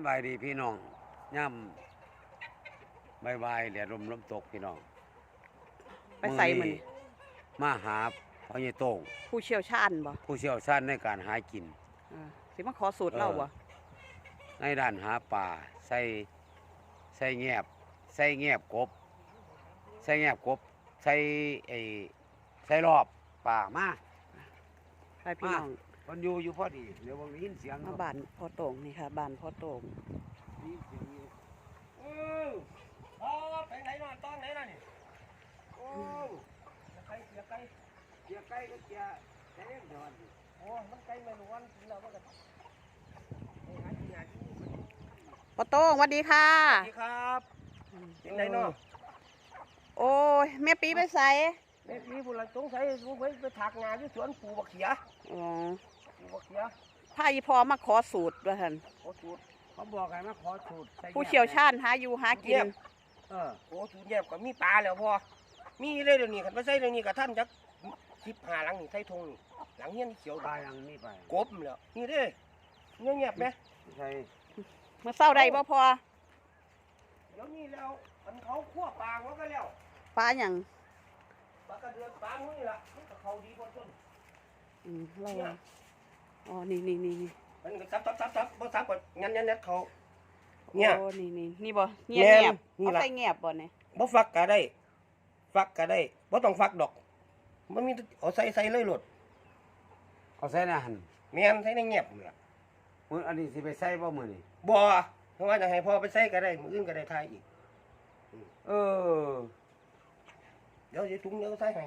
ำบายดีพี่น้องย่ำบายบายแดดลมลมตกพี่น้องไปใส่มัน มาหาพ่อใหญ่โต้งผู้เชี่ยวชาญบ่ผู้เชี่ยวชาญในการหากินอ่าสิมาขอสูตรเราบ่ในด้านหาป่าใส่ใส่แงบใส่แงบกบ ใส่แงบกบใส่ไอ้ใส่รอบป่ามาใครพี่น้อง มันอยู่อยู่พอดีเดี๋ยวบางนี้ยินเสียงมาบ้านพ่อโต่งนี่ค่ะบ้านพ่อโต่งได้ยินเสียงอยู่เออพอไปไหนนอนตอนไหนน่ะนี่โอ้อย่าไกลอย่าไกลเกียร์ไก่ก็เกียร์แค่เดียวนี่โอ้มันไกลไม่รู้วันกินแล้วมันก็ไปหากินหากินนี่มันพ่อโต่งสวัสดีค่ะ สวัสดีครับเป็นไหนเนาะโอ้ยแม่ปีไปใส่แม่พี่ผู้ละสงสัยลูกไปไปถักงานที่สวนปลูกบักเขียอ๋อปลูก บักเขียพาอีพอมาขอสูตรด้วยท่านโอ้สูตรเขาบอกให้มาขอสูตรใส่แงบผู้เชี่ยวชาญหาอยู่หากิน เออโอ้สูตรแยบกับมีปลาแล้วพอมีเลยเดี๋ยวนี้คันไปใส่เดี๋ยวนี้กับท่านจักสิบห้าหลังนี่ใส่ธงนี่หลังเฮียนเขียวปลายังนี่ไปกบแล้วนี่เด้เงียบๆไหมใช่เมื่อเช้าใดบ่พอเดี๋ยวนี้แล้วอันเขาคั่วปลาเขาก็แล้วปลาหยังปลากระเดือนปลาหมูนี่ล่ะมันก็เขาดีกว่าต้นอืมเราว่า อ๋อ นี่นี่นี่นี่มันก็ซับซับซับซับบ่ซับก็งั้นงั้นงั้นเขาเนี่ยโอ้นี่นี่นี่บ่เงียบแม่นเงียบนี่เอาล่ะ ใส่เงียบบ่เนี่ยบ่ฟักก็ได้ ฟักก็ได้บ่ต้องฟักดอก มันมีเอาใส่ใส่เลยโลดเอาใส่ในหันแม่นใส่ในเงียบนี่ล่ะมื้ออันนี้สิไปใส่บ่มื้อนี้บ่เพราะว่าจะให้พ่อไปใส่ก็ได้มื้ออื่นก็ได้ทายอีก เออ เดี๋ยวสิถุงเดี๋ยวใส่ให้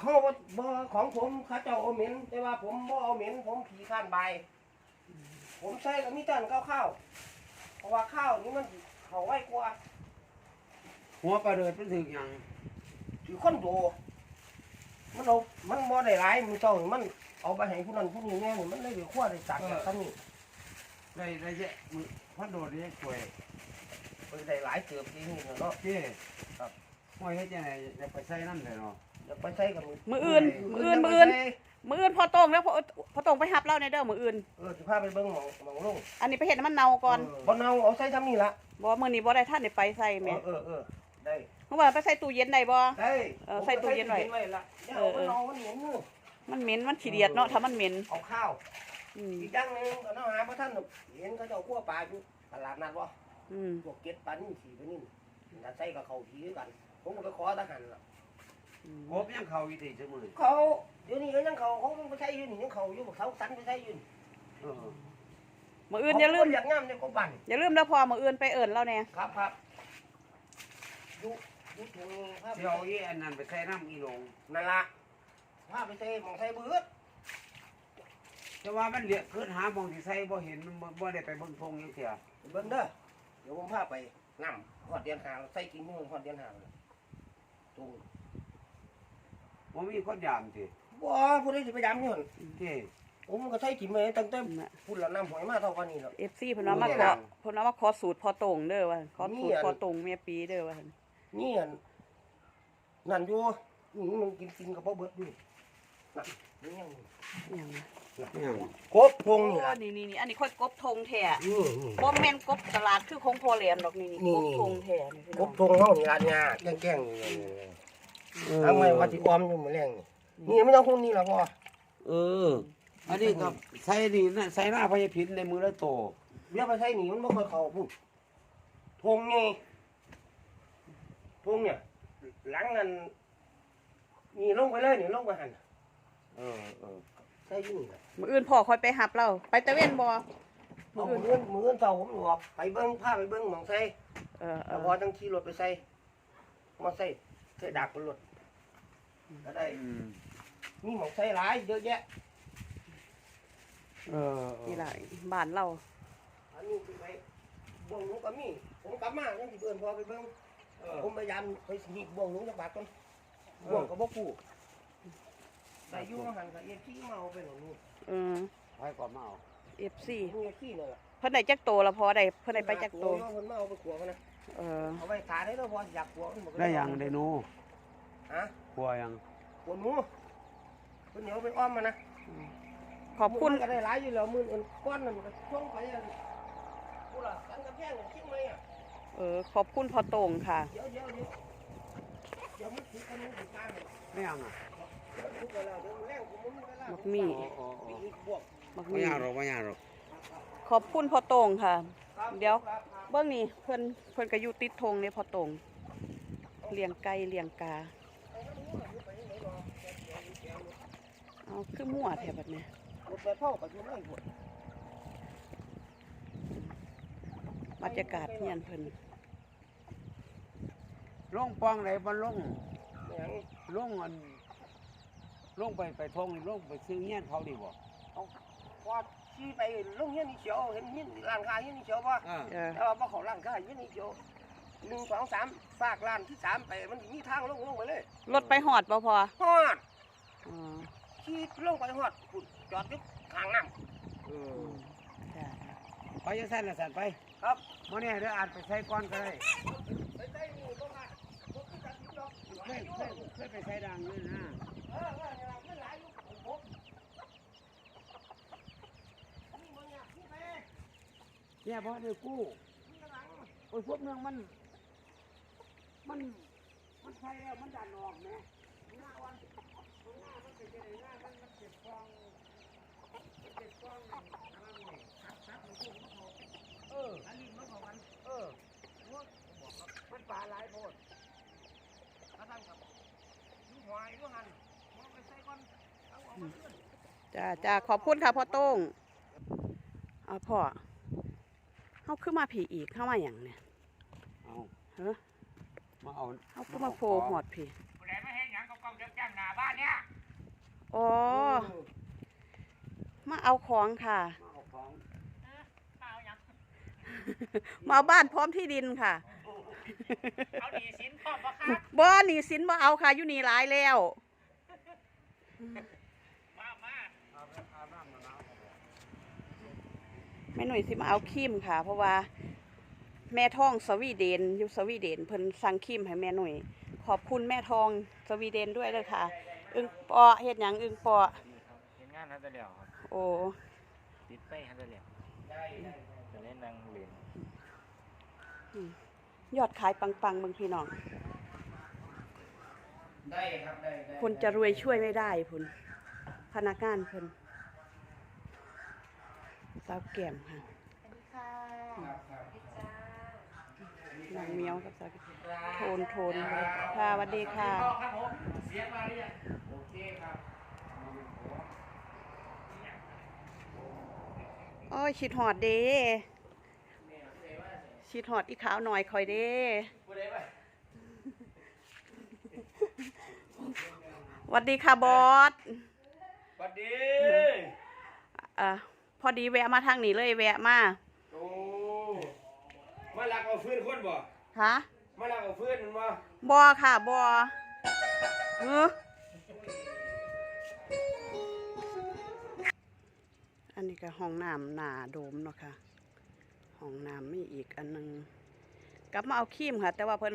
เขาบ่บ่ของผมเขาเจ้าเอาเหม็นแต่ว่าผมบ่เอาเหม็นผมขี้ข้านใบายผมใส่ก็มีแต่อันข้าวๆเพราะว่าข้าวนี่มันเข้าไว้กว่าหัวปลาเดือดมันถึกหยังถือคอนโดมันเอามันบ่ได้หลายมือเจ้านี่มันเอาไปให้ผู้นั้นผู้นี้แน่นี่มันเลยเดี๋ยวขั้วได้จักจากท่านนี่ได้ได้เยอะมื้อพันโดดนี่ช่วยมันได้หลายเติบดีนี่เนาะ เจ้ครับห้อยเฮ็ดจังได๋จะไปใส่นำเลยเนาะ อยากไปใช้กับมื้ออื่นมื้ออื่นมื้ออื่นมื้ออื่นพ่อโต่งแล้วพ่อพ่อโต่งไปหับเราในเด้อมื้ออื่นเออสิพาไปเบิ่งหมองหมองลงอันนี้ไปเห็นมันเน่าก่อนบ่เนาเอาใส่ทำนี่ล่ะบ่มื้อนี้บ่ได้ท่านได้ไปใส่เอแม่อเออเออได้เพราะว่าไปใส่ตู้เย็นได้บ่ได้เออใส่ตู้เย็นไว้ไว้ละเดี๋ยวเออเออเอามันเหนียวมือมันเหม็นมันขี้เดียดเนาะถ้ามันเหม็นเอาข้าวอืมอีกอย่างหนึงก็เนาะหาพระท่านเห็นเขาเจ้าคั่วปลาอยู่ตลาดนัดบ่อืมพวกเก็ดปลานิ่สีปลานิ่ถ้าใส่กับเขาทีคือกันผมก็ไปขอทหารล่ะอืม กบยังเข้าอีติซุมื้อเขาเดี๋ยวนี้ก็ยังเขาเขาไปใช้อยืนยังเขาอยู่บอกเขาสันไปใช้อยืนเออมื้ออื่นอย่าลืม อยากงามในกบันอย่าลืมเด้อพ่อมื้ออื่นไปเอิ้นเราแน่ครับครับยุยุถุงภาพสิเอาอีอันนั้นไปใส่น้ำอีหลงนั่นละภาพไปใช้มองใช้เบือดแต่ว่ามันเหลียขึ้นหาหมองที่ใส่บ่เห็นมันบ่บ่ได้ไปเบิ่งทงจังเที่ยเบิ้งเด้อเดี๋ยวผมพาไปนำหอดเดียนหางใส่กินมือหอดเดียนหางตรง บ่มีคนยามติบ่ผู้ใดสิไปยามนี่หั่นเจ้ผมก็ใช้กินมาตั้งแต่น่ะพูดแล้วน้ำหอยมาเท่ากันนี่แล้ว FC เพิ่นว่ามาขอเพิ่นว่ามาขอสูตรพ่อโต่งเด้อว่าขอสูตรพ่อโต่งแม่ปีเด้อว่าซั่นนี่อันนั่นอยู่นี่มันกินกินกับพ่อเบิดอยู่นั่นนี่ยังหยังยังกบพงนี่โอ้ล่ะนี่นี่นี่อันนี้ค่อยกบทงแท้นี่นี่บ่แม่นกบตลาดคือของพ่อแหลมดอกนี่นี่นี่กบทงแท้นี่พี่กน้อบงทงเฮานี่ล่ะเนี่ยแกล้งๆนี่ ทำไมว่าสิออมอยู่มื้อแรงนี่นี่ไม่ต้องหุ่นนี่ล่ะพ่อเออ อันนี้ก็ใส่นี่นะใส่หน้าพญาพินในมือละโตเดี๋ยวไปใช้นี่มันบ่ค่อยเข้าพุ่นทงนี่ทงเนี่ยหลังนั้นนี่ลงไปเลยนี่ลงไปหั่นเออเออใส่อยู่นี่ล่ะมื้ออื่นพ่อค่อยไปหับเรา ไปตะเวนบ่เอามื้ออื่นมื้ออื่นเช้าผมออกไปเบิ่งพาไปเบิ่งหม่องใส่เออเอแล้วอพอจังขี่รถไปใส่มาใส่ใส่ดักบนรถก็ได้ อืมมีหมองใส่หลายเยอะแยะ เออนี่ล่ะบ้านเราอันนี้คือไปบ่วงหนูก็มี ผมกลับมาจังสิเบิ่นพอไปเบิ่งเออผมพยายามไปหยิบบ่วงหนูจักบาทก่อนบ่วงก็บ่กู้ได้อยู่ว่าหันก็เอ็ดขี้เมาไปหนูนี่เออไปก่อนมาเอา FC มีเอ็ดขี้นั่นล่ะเพิ่นได้จักโตแล้วพอได้เพิ่นได้ไปจักโต เพิ่นมาเอาไปขัวกันนะ เออเอาไปขายได้แล้วพออยากขัวมันบ่ได้ยังได้หนูฮะครัวยังขัวหนูเพิ่นเหนียวไปอ้อมมานะขอบคุณมื้ก็ได้หลายอยู่แล้วมื้ออื่นก้อนนั่นก็ส่งไปอันกันกระแพงเนี่ยเชียงใหม่อะเออขอบคุณพ่อโต่งค่ะเดี๋ยวเดี๋ยวเดี๋ยวเดี๋ยวมันถือกันมันถือการเลยไม่เอาอะเดี๋ยวทุกเวลาเดี๋ยวแรงผมมึงเวลาบักหมี่อ๋ออ๋ออ๋อมีบวกบักไม่มียากหรอกไม่ยากหรอกขอบคุณพ่อโต่งค่ะครับเดี๋ยวครับครับ เบื้องนี้เพิ่นเพิ่นก็อยู่ติดธงเนี่ยพ่อโต่งเลี้ยงไก่เลี้ยงกาเอาคือมั่วแถวแบบนี้หมดแบบเท่ากับอยู่ไม่หมดบรรยากาศเฮียนเพิ่นลงปองไหนบ่ลงอย่างลงอันลงไปไปทงนี่ลงไปซื้อเงี้ยนเขาดีบ่พอ ขี่ไปลงเงี้ยนี่เขียวเห็นเงี้ยร้านค้าเงี้ยนี่เขียวป่ะอ่าเออแต่ว่าบ่เขาร้านค้าเงี้ยนี่เขียวหนึ่งสองสามฝากร้านที่สามไปมันมีทางลงลงไปเลยรถไปหอดบ่พอฮอดอ๋อขี่ลงไปฮอดพุ่นจอดอยู่ข้างน้เออือมจ้ะไปยังสั่นละสั่นไปำครับมื้อนี้เดี๋ยวอ่านไปใช้ก่อนก็ได้ไปใส่นี่บ่มาบ่คือกันอยู่ดอกเคยเคยเคยไปใช้ดังนี่นะ เออเออเนี่ยล่ะมันหลายอยู่ผมผมนี่บ่เนี่ยนี่ไป เนี่ยบ่ได้กู้นี่กำลังโอ้ยพวกเมืองมัน มัน มันใช้แล้วมันดันออกแหมหน้าวันหน้ามันเป็นยังไงหน้ามันมันเจ็บฟองมันเจ็บฟองอะไรนี่ซักมันพุ่งมันเขาเอออันนี้มันเขากันเออพวกผมันปลาหลายโพดถ้าท่านกับยู่งหอยยู่งหันมองไปใส่ก่อนเอาออกมาขึ้นจ้าจ้าขอบคุณค่ะพ่อโต้งเอาพ่อ เฮาขึ้นมาผีอีกเข้ามาอย่างเนี่ยเอาเฮ้อมาเอาเฮาขึ้นมาโผล่หอดผีผู้ใดไม่เห็นหยังก็กองจับจ้างหน้าบ้านเนี่ยอ๋อมาเอาของค่ะ มาเอาของเอาหยังมาเอาบ้านพร้อมที่ดินค่ะเอาดีสินพร้อมบ่ครับบ่หนีสินบ่เอาค่ะอยู่นี่หลายแล้ว มามา เอาไปอาบน้ำมาน้ำ แม่หนุ่ยสิมาเอาครีมค่ะ เพราะว่าแม่ท้องสวีเดนอยู่สวีเดนเพิ่นสั่งครีมให้แม่หนุ่ยขอบคุณแม่ทองสวีเดนด้วยเลยค่ะ อึงปอเฮ็ดหยังอึงปอเห็นงานฮัตเตอร์เลียวครับโอ้ติดไปฮัตเตอร์เลียวได้ได้จะเล่นนางเหรียญยอดขายปังๆเบิ่งพี่น้องได้ครับได้ได้คนจะรวยช่วยไม่ได้พุ่นพนักงานเพิ่น สาวแก้มค่ะครับครับนางเมียวกับสาวแก้มโทนโทนเลยค่ะสวัสดีค่ะครับผมเสียมาหรือยังโอเคครับโอ้ยชิดหอดเด้ชิดหอดอีขาวหน่อยคอยเด้ผู้ใดไปหวัสดีค่ะบอสสวัสดีอะพ อดีแวะมาทางนี้เลยแวะมาโอ้มาลักเอาฟื้นคนบ่ฮะมาลักเอาฟื้นบ่บอค่ะบอเอออันนี้ก็ห้องน้ำหนาโดมเนาะค่ะห้องน้ำมีอีกอันหนึงกลับมาเอาครีมค่ะ แต่ว่าเพิ่น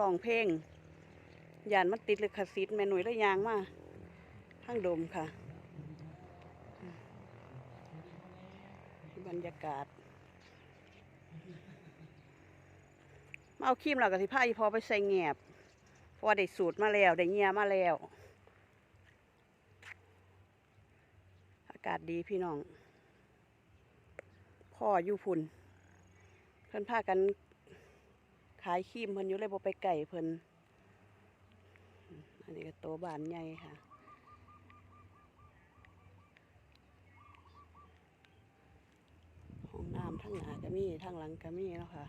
ร้องเพลงยานมันติดลิขสิทธิ์แม่หนุ่ยเลยยางมาข้างโดมค่ะ บรรยากาศ มาเอาครีมเรากับสิพาอีพอไปใส่แงบเพราะว่าได้สูตรมาแล้วได้เงียมาแล้ว อากาศดีพี่น้อง พ่ออยู่พุ่น เพิ่นพากันขายครีมเพิ่นอยู่เลยบ่ไปไก่เพิ่น อันนี้ก็โตวบานใหญ่ค่ะ ห้ องหน้าก็มีทั้งหลังก็มีแล้วค่ะ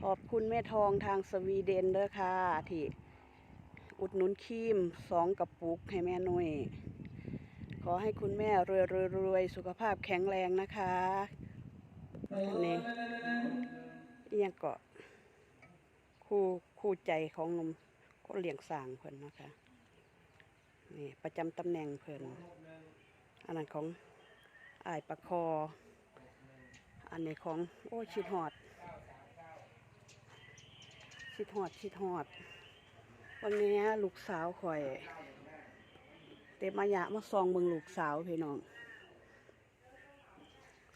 ขอบคุณแม่ทองทางสวีเดนเด้อค่ะ ที่อุดหนุนครีมสองกระปุกให้แม่หนุ่ยขอให้คุณแม่รวยรวยรวยสุขภาพแข็งแรงนะคะนนี้อิหยังเกาะคู่คู่ใจของนมคนเลี้ยงสางเพิ่นนะคะนี่ประจำตำแหน่งเพิ่น อันนั้นของอายประคอ อันนี้ของโอ้ยชิดหอด ชิดหอดชิดหอด วันนี้ลูกสาวข่อย เต็มมายะมาซองเบิงลูกสาวพี่น้อง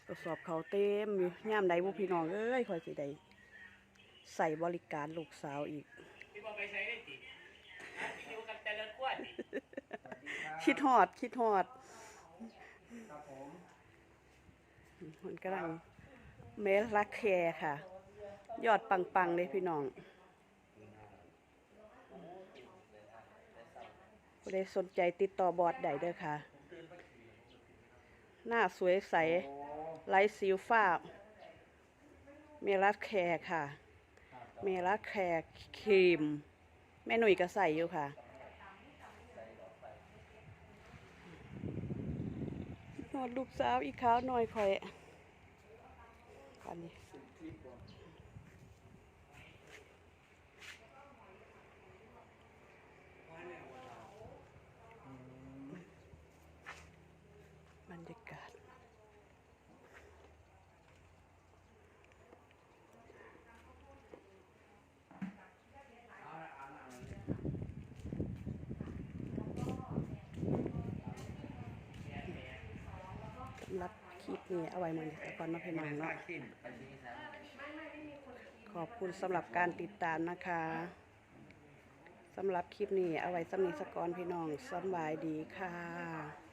กระสอบเขาวเต็มอยู่ย่ามใดบุพี่น้องเอ้ยคอยสิได้ใส่บริการลูกสาวอีกคิดฮอดคิดฮอด ครับผม มันกำลังเมลลักแคร์ค่ะ ยอดปังๆเลยพี่น้องผู้ใดสนใจติดต่อบอดได้เด้อค่ะ หน้าสวยใสไร้สิวฟ้า เมลัสแคร์ค่ะ เมลัสแคร์ครีม แม่หนุ่ยก็ใส่อยู่ค่ะ หอดลูกสาวอีกขาวหน่อยคอยอันนี้บรรยากาศ สำหรับค ลิปนี้เอาไว้เมือนแต่ก่อนมาะพี่น้องเนาะขอบคุณสำหรับการติดตามนะคะสำหรับคลิปนี้เอาไว้สำนีสกอนพี่น้องสบายดีค่ะ